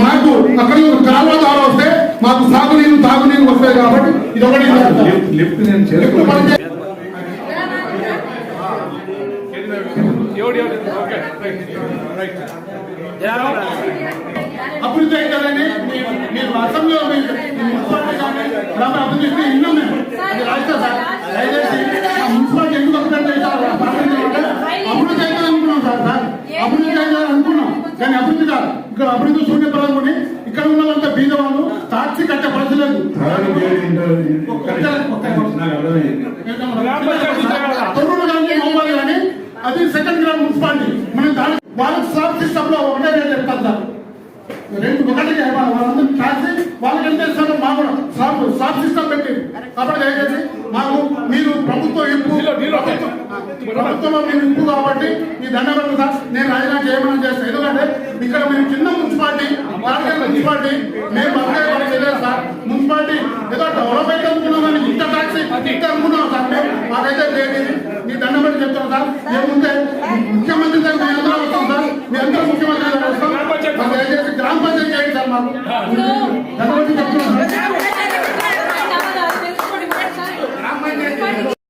మాకు అక్కడ కాలువ ద్వారా వస్తే మాకు సాగునీరు తాగునీరు వస్తాయి కాబట్టి ఇది ఒకటి లిఫ్ట్ నేను అభివృద్ధి అవుతుందని మీ- మీరు అసెంబ్లీలో మీ మీ మున్సిపాలిటీ కానీ గ్రామ అభివృద్ధి చేస్తే విన్నాం మేము అది రాష్ట్ర సార్ దయచేసి ఆ మున్సిపాలిటీ ఎందుకు అభివృద్ధి అవుతారు ఆ పార్టీ అంటే అభివృద్ధి అవుతుంది అనుకున్నాం సార్ సార్ అభివృద్ధి అవుతుంది అనుకున్నాం కానీ అభివృద్ధి కాదు ఇక్కడ అభివృద్ధి శూన్య పదకొని ఇక్కడ ఉన్న వాళ్ళంతా బీద వాళ్ళు టాక్సీ కట్టే పరిస్థితి లేదు అది సెకండ్ గ్రామ్ మున్సిపాలిటీ. మనం దాని వాళ్ళకి స్లాబ్ సిస్టమ్లో ఒకటే రేట్ చెప్తారు సార్. రెండు ఒకటి వాళ్ళందరూ కాల్చి వాళ్ళకి ఎంత ఇస్తారో మాకు కూడా స్లాబ్ స్లాబ్ సిస్టమ్ పెట్టి. కాబట్టి దయచేసి మాకు మీరు ప్రభుత్వంలో మీరు ఇంపు కాబట్టి మీ దండపడదు సార్ నేను రాజీనామా చేయమని చేస్తాను ఎందుకంటే ఇక్కడ మేము చిన్న మున్సిపాలిటీ భారతీయ మున్సిపాలిటీ మేము అదే పని చేయలేదు సార్. మున్సిపాలిటీ ఏదో డెవలప్మెంట్ అయితే అనుకున్నాం కానీ ఇంత ట్యాక్స్ ఇంత అనుకున్నాం సార్. మేము మాకైతే లేదు మీ దండ పెట్టి చెప్తాను సార్. ఏముంటే ముఖ్యమంత్రి